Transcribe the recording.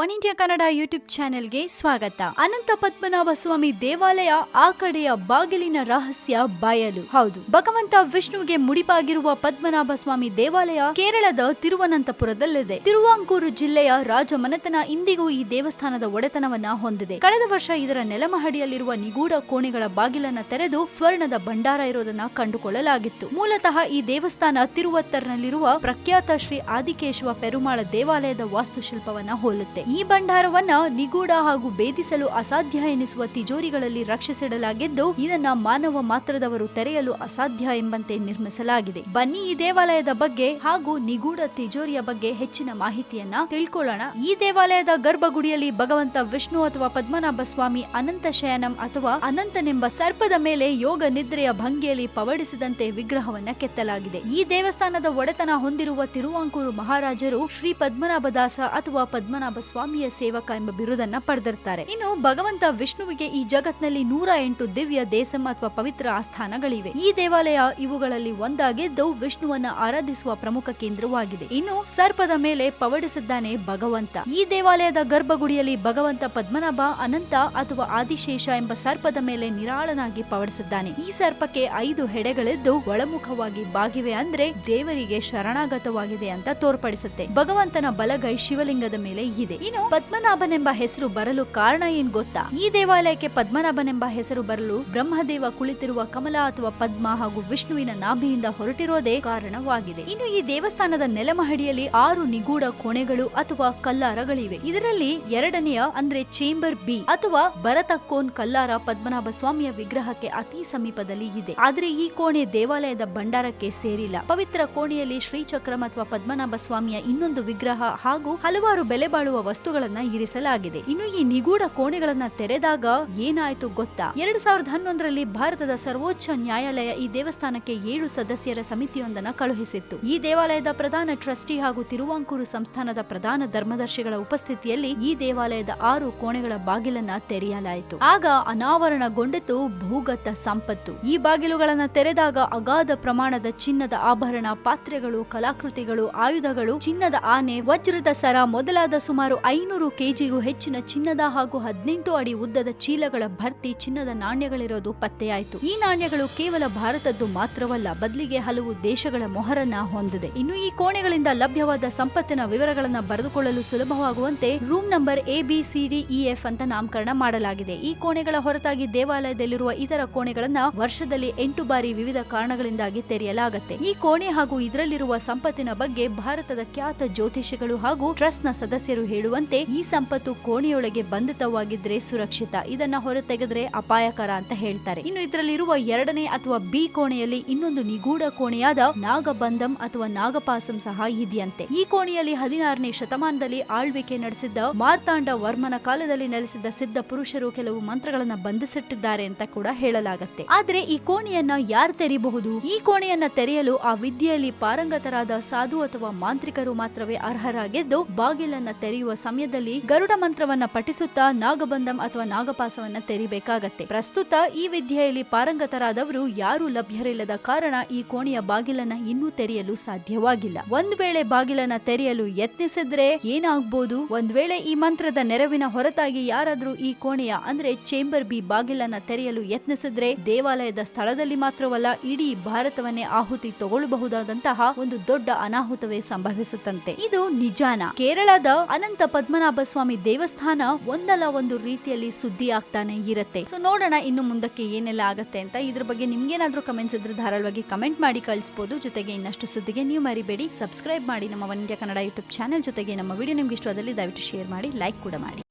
One India Kannada YouTube ಚಾನೆಲ್ಗೆ ಸ್ವಾಗತ. ಅನಂತ ಪದ್ಮನಾಭ ಸ್ವಾಮಿ ದೇವಾಲಯ ಆ ಕಡೆಯ ಬಾಗಿಲಿನ ರಹಸ್ಯ ಬಯಲು. ಹೌದು, ಭಗವಂತ ವಿಷ್ಣುವಿಗೆ ಮುಡಿಪಾಗಿರುವ ಪದ್ಮನಾಭ ಸ್ವಾಮಿ ದೇವಾಲಯ ಕೇರಳದ ತಿರುವನಂತಪುರದಲ್ಲಿದೆ. ತಿರುವಾಂಕೂರು ಜಿಲ್ಲೆಯ ರಾಜಮನೆತನ ಇಂದಿಗೂ ಈ ದೇವಸ್ಥಾನದ ಒಡೆತನವನ್ನ ಹೊಂದಿದೆ. ಕಳೆದ ವರ್ಷ ಇದರ ನೆಲಮಹಡಿಯಲ್ಲಿರುವ ನಿಗೂಢ ಕೋಣೆಗಳ ಬಾಗಿಲನ್ನ ತೆರೆದು ಸ್ವರ್ಣದ ಭಂಡಾರ ಇರೋದನ್ನ ಕಂಡುಕೊಳ್ಳಲಾಗಿತ್ತು. ಮೂಲತಃ ಈ ದೇವಸ್ಥಾನ ತಿರುವತ್ತರ್ನಲ್ಲಿರುವ ಪ್ರಖ್ಯಾತ ಶ್ರೀ ಆದಿಕೇಶವ ಪೆರುಮಾಳ ದೇವಾಲಯದ ವಾಸ್ತುಶಿಲ್ಪವನ್ನ ಹೋಲುತ್ತೆ. ಈ ಭಂಡಾರವನ್ನ ನಿಗೂಢ ಹಾಗೂ ಭೇದಿಸಲು ಅಸಾಧ್ಯ ಎನಿಸುವ ತಿಜೋರಿಗಳಲ್ಲಿ ರಕ್ಷಿಸಿಡಲಾಗಿದ್ದು, ಇದನ್ನ ಮಾನವ ಮಾತ್ರದವರು ತೆರೆಯಲು ಅಸಾಧ್ಯ ಎಂಬಂತೆ ನಿರ್ಮಿಸಲಾಗಿದೆ. ಬನ್ನಿ ಈ ದೇವಾಲಯದ ಬಗ್ಗೆ ಹಾಗೂ ನಿಗೂಢ ತಿಜೋರಿಯ ಬಗ್ಗೆ ಹೆಚ್ಚಿನ ಮಾಹಿತಿಯನ್ನ ತಿಳ್ಕೊಳ್ಳೋಣ. ಈ ದೇವಾಲಯದ ಗರ್ಭಗುಡಿಯಲ್ಲಿ ಭಗವಂತ ವಿಷ್ಣು ಅಥವಾ ಪದ್ಮನಾಭ ಸ್ವಾಮಿ ಅನಂತ ಶಯನಂ ಅಥವಾ ಅನಂತನೆಂಬ ಸರ್ಪದ ಮೇಲೆ ಯೋಗ ನಿದ್ರೆಯ ಭಂಗಿಯಲ್ಲಿ ಪವಡಿಸಿದಂತೆ ವಿಗ್ರಹವನ್ನ ಕೆತ್ತಲಾಗಿದೆ. ಈ ದೇವಸ್ಥಾನದ ಒಡೆತನ ಹೊಂದಿರುವ ತಿರುವಾಂಕೂರು ಮಹಾರಾಜರು ಶ್ರೀ ಪದ್ಮನಾಭದಾಸ ಅಥವಾ ಪದ್ಮನಾಭ ಸ್ವಾಮಿಯ ಸೇವಕ ಎಂಬ ಬಿರುದನ್ನ ಪಡೆದಿರ್ತಾರೆ. ಇನ್ನು ಭಗವಂತ ವಿಷ್ಣುವಿಗೆ ಈ ಜಗತ್ನಲ್ಲಿ ನೂರ ಎಂಟು ದಿವ್ಯ ದೇಸಮ ಅಥವಾ ಪವಿತ್ರ ಆಸ್ಥಾನಗಳಿವೆ. ಈ ದೇವಾಲಯ ಇವುಗಳಲ್ಲಿ ಒಂದಾಗಿದ್ದು ವಿಷ್ಣುವನ್ನ ಆರಾಧಿಸುವ ಪ್ರಮುಖ ಕೇಂದ್ರವಾಗಿದೆ. ಇನ್ನು ಸರ್ಪದ ಮೇಲೆ ಪವಡಿಸಿದ್ದಾನೆ ಭಗವಂತ. ಈ ದೇವಾಲಯದ ಗರ್ಭಗುಡಿಯಲ್ಲಿ ಭಗವಂತ ಪದ್ಮನಾಭ, ಅನಂತ ಅಥವಾ ಆದಿಶೇಷ ಎಂಬ ಸರ್ಪದ ಮೇಲೆ ನಿರಾಳನಾಗಿ ಪವಡಿಸಿದ್ದಾನೆ. ಈ ಸರ್ಪಕ್ಕೆ ಐದು ಹೆಡೆಗಳಿದ್ದು ಒಳಮುಖವಾಗಿ ಬಾಗಿವೆ ಅಂದ್ರೆ ದೇವರಿಗೆ ಶರಣಾಗತವಾಗಿದೆ ಅಂತ ತೋರ್ಪಡಿಸುತ್ತೆ. ಭಗವಂತನ ಬಲಗೈ ಶಿವಲಿಂಗದ ಮೇಲೆ ಇದೆ. ಪದ್ಮನಾಭನೆಂಬ ಹೆಸರು ಬರಲು ಕಾರಣ ಏನ್ ಗೊತ್ತಾ? ಈ ದೇವಾಲಯಕ್ಕೆ ಪದ್ಮನಾಭನೆಂಬ ಹೆಸರು ಬರಲು ಬ್ರಹ್ಮದೇವ ಕುಳಿತಿರುವ ಕಮಲ ಅಥವಾ ಪದ್ಮ ಹಾಗೂ ವಿಷ್ಣುವಿನ ನಾಭಿಯಿಂದ ಹೊರಟಿರೋದೇ ಕಾರಣವಾಗಿದೆ. ಇನ್ನು ಈ ದೇವಸ್ಥಾನದ ನೆಲಮಹಡಿಯಲ್ಲಿ ಆರು ನಿಗೂಢ ಕೋಣೆಗಳು ಅಥವಾ ಕಲ್ಲಾರಗಳಿವೆ. ಇದರಲ್ಲಿ ಎರಡನೆಯ ಅಂದ್ರೆ ಚೇಂಬರ್ ಬಿ ಅಥವಾ ಭರತಕೋನ್ ಕಲ್ಲಾರ ಪದ್ಮನಾಭ ಸ್ವಾಮಿಯ ವಿಗ್ರಹಕ್ಕೆ ಅತಿ ಸಮೀಪದಲ್ಲಿ ಇದೆ. ಆದ್ರೆ ಈ ಕೋಣೆ ದೇವಾಲಯದ ಭಂಡಾರಕ್ಕೆ ಸೇರಿಲ್ಲ. ಪವಿತ್ರ ಕೋಣೆಯಲ್ಲಿ ಶ್ರೀಚಕ್ರಂ ಅಥವಾ ಪದ್ಮನಾಭ ಸ್ವಾಮಿಯ ಇನ್ನೊಂದು ವಿಗ್ರಹ ಹಾಗೂ ಹಲವಾರು ಬೆಲೆ ಬಾಳುವ ವಸ್ತುಗಳನ್ನ ಇರಿಸಲಾಗಿದೆ. ಇನ್ನು ಈ ನಿಗೂಢ ಕೋಣೆಗಳನ್ನ ತೆರೆದಾಗ ಏನಾಯ್ತು ಗೊತ್ತಾ? ಎರಡ್ ಸಾವಿರದ ಹನ್ನೊಂದರಲ್ಲಿ ಭಾರತದ ಸರ್ವೋಚ್ಚ ನ್ಯಾಯಾಲಯ ಈ ದೇವಸ್ಥಾನಕ್ಕೆ ಏಳು ಸದಸ್ಯರ ಸಮಿತಿಯೊಂದನ್ನ ಕಳುಹಿಸಿತ್ತು. ಈ ದೇವಾಲಯದ ಪ್ರಧಾನ ಟ್ರಸ್ಟಿ ಹಾಗೂ ತಿರುವಾಂಕೂರು ಸಂಸ್ಥಾನದ ಪ್ರಧಾನ ಧರ್ಮದರ್ಶಿಗಳ ಉಪಸ್ಥಿತಿಯಲ್ಲಿ ಈ ದೇವಾಲಯದ ಆರು ಕೋಣೆಗಳ ಬಾಗಿಲನ್ನ ತೆರೆಯಲಾಯಿತು. ಆಗ ಅನಾವರಣಗೊಂಡಿತು ಭೂಗತ ಸಂಪತ್ತು. ಈ ಬಾಗಿಲುಗಳನ್ನ ತೆರೆದಾಗ ಅಗಾಧ ಪ್ರಮಾಣದ ಚಿನ್ನದ ಆಭರಣ, ಪಾತ್ರೆಗಳು, ಕಲಾಕೃತಿಗಳು, ಆಯುಧಗಳು, ಚಿನ್ನದ ಆನೆ, ವಜ್ರದ ಸರ ಮೊದಲಾದ ಸುಮಾರು ಐನೂರು ಕೆಜಿಗೂ ಹೆಚ್ಚಿನ ಚಿನ್ನದ ಹಾಗೂ ಹದಿನೆಂಟು ಅಡಿ ಉದ್ದದ ಚೀಲಗಳ ಭರ್ತಿ ಚಿನ್ನದ ನಾಣ್ಯಗಳಿರೋದು ಪತ್ತೆಯಾಯಿತು. ಈ ನಾಣ್ಯಗಳು ಕೇವಲ ಭಾರತದ್ದು ಮಾತ್ರವಲ್ಲ, ಬದಲಿಗೆ ಹಲವು ದೇಶಗಳ ಮೊಹರನ್ನ ಹೊಂದಿದೆ. ಇನ್ನು ಈ ಕೋಣೆಗಳಿಂದ ಲಭ್ಯವಾದ ಸಂಪತ್ತಿನ ವಿವರಗಳನ್ನ ಬರೆದುಕೊಳ್ಳಲು ಸುಲಭವಾಗುವಂತೆ room number A, B, C, D, E, F ಅಂತ ನಾಮಕರಣ ಮಾಡಲಾಗಿದೆ. ಈ ಕೋಣೆಗಳ ಹೊರತಾಗಿ ದೇವಾಲಯದಲ್ಲಿರುವ ಇತರ ಕೋಣೆಗಳನ್ನ ವರ್ಷದಲ್ಲಿ ಎಂಟು ಬಾರಿ ವಿವಿಧ ಕಾರಣಗಳಿಂದಾಗಿ ತೆರೆಯಲಾಗುತ್ತೆ. ಈ ಕೋಣೆ ಹಾಗೂ ಇದರಲ್ಲಿರುವ ಸಂಪತ್ತಿನ ಬಗ್ಗೆ ಭಾರತದ ಖ್ಯಾತ ಜ್ಯೋತಿಷಿಗಳು ಹಾಗೂ ಟ್ರಸ್ಟ್ನ ಸದಸ್ಯರು ಸದಸ್ಯರು ಹೇಳುವಂತೆ ಈ ಸಂಪತ್ತು ಕೋಣೆಯೊಳಗೆ ಬಂಧಿತವಾಗಿದ್ರೆ ಸುರಕ್ಷಿತ. ಇದನ್ನ ಹೊರತೆಗೆದ್ರೆ ಅಪಾಯಕರ ಅಂತ ಹೇಳ್ತಾರೆ. ಇನ್ನು ಇದರಲ್ಲಿರುವ ಎರಡನೇ ಅಥವಾ ಬಿ ಕೋಣೆಯಲ್ಲಿ ಇನ್ನೊಂದು ನಿಗೂಢ ಕೋಣೆಯಾದ ನಾಗಬಂಧಂ ಅಥವಾ ನಾಗಪಾಸಂ ಸಹ ಇದೆಯಂತೆ. ಈ ಕೋಣೆಯಲ್ಲಿ ಹದಿನಾರನೇ ಶತಮಾನದಲ್ಲಿ ಆಳ್ವಿಕೆ ನಡೆಸಿದ್ದ ಮಾರ್ತಾಂಡ ವರ್ಮನ ಕಾಲದಲ್ಲಿ ನೆಲೆಸಿದ್ದ ಸಿದ್ಧ ಪುರುಷರು ಕೆಲವು ಮಂತ್ರಗಳನ್ನ ಬಂಧಿಸಿಟ್ಟಿದ್ದಾರೆ ಅಂತ ಕೂಡ ಹೇಳಲಾಗುತ್ತೆ. ಆದ್ರೆ ಈ ಕೋಣೆಯನ್ನ ಯಾರು ತೆರೀಬಹುದು? ಈ ಕೋಣೆಯನ್ನ ತೆರೆಯಲು ಆ ವಿದ್ಯೆಯಲ್ಲಿ ಪಾರಂಗತರಾದ ಸಾಧು ಅಥವಾ ಮಾಂತ್ರಿಕರು ಮಾತ್ರವೇ ಅರ್ಹರಾಗಿದ್ದು, ಬಾಗಿಲನ್ನ ತೆರೆಯುವ ಸಮಯದಲ್ಲಿ ಗರುಡ ಮಂತ್ರವನ್ನ ಪಠಿಸುತ್ತಾ ನಾಗಬಂಧಂ ಅಥವಾ ನಾಗಪಾಸವನ್ನ ತೆರಿಬೇಕಾಗತ್ತೆ. ಪ್ರಸ್ತುತ ಈ ವಿದ್ಯೆಯಲ್ಲಿ ಪಾರಂಗತರಾದವರು ಯಾರು ಲಭ್ಯರಿಲ್ಲದ ಕಾರಣ ಈ ಕೋಣೆಯ ಬಾಗಿಲನ್ನ ಇನ್ನೂ ತೆರೆಯಲು ಸಾಧ್ಯವಾಗಿಲ್ಲ. ಒಂದ್ ವೇಳೆ ಬಾಗಿಲನ್ನ ತೆರೆಯಲು ಯತ್ನಿಸಿದ್ರೆ ಏನಾಗ್ಬೋದು? ಒಂದ್ ವೇಳೆ ಈ ಮಂತ್ರದ ನೆರವಿನ ಹೊರತಾಗಿ ಯಾರಾದ್ರೂ ಈ ಕೋಣೆಯ, ಅಂದ್ರೆ ಚೇಂಬರ್ ಬಿ ಬಾಗಿಲನ್ನ ತೆರೆಯಲು ಯತ್ನಿಸಿದ್ರೆ ದೇವಾಲಯದ ಸ್ಥಳದಲ್ಲಿ ಮಾತ್ರವಲ್ಲ, ಇಡೀ ಭಾರತವನ್ನೇ ಆಹುತಿ ತಗೊಳ್ಳಬಹುದಾದಂತಹ ಒಂದು ದೊಡ್ಡ ಅನಾಹುತವೇ ಸಂಭವಿಸುತ್ತಂತೆ. ಇದು ನಿಜಾನ. ಕೇರಳದ ಅನಂತ ಪದ್ಮನಾಭ ಸ್ವಾಮಿ ದೇವಸ್ಥಾನ ಒಂದಲ್ಲ ಒಂದು ರೀತಿಯಲ್ಲಿ ಸುದ್ದಿ ಆಗ್ತಾನೆ ಇರುತ್ತೆ. ಸೊ ನೋಡೋಣ ಇನ್ನು ಮುಂದಕ್ಕೆ ಏನೆಲ್ಲ ಆಗತ್ತೆ ಅಂತ. ಇದ್ರ ಬಗ್ಗೆ ನಿಮ್ಗೇನಾದ್ರೂ ಕಮೆಂಟ್ಸ್ ಇದ್ರೆ ಧಾರಾಳವಾಗಿ ಕಮೆಂಟ್ ಮಾಡಿ ಕಳಿಸಬಹುದು ಜೊತೆಗೆ ಇನ್ನಷ್ಟು ಸುದ್ದಿಗೆ ನೀವು ಮರಿಬೇಡಿ. ಸಬ್ಸ್ಕ್ರೈಬ್ ಮಾಡಿ ನಮ್ಮ ಇಂಡಿಯಾ ಕನ್ನಡ ಯೂಟ್ಯೂಬ್ ಚಾನೆಲ್ ಜೊತೆಗೆ ನಮ್ಮ ವಿಡಿಯೋ ನಿಮ್ಗೆ ಇಷ್ಟವಾದಲ್ಲಿ ದಯವಿಟ್ಟು ಶೇರ್ ಮಾಡಿ ಲೈಕ್ ಕೂಡ ಮಾಡಿ.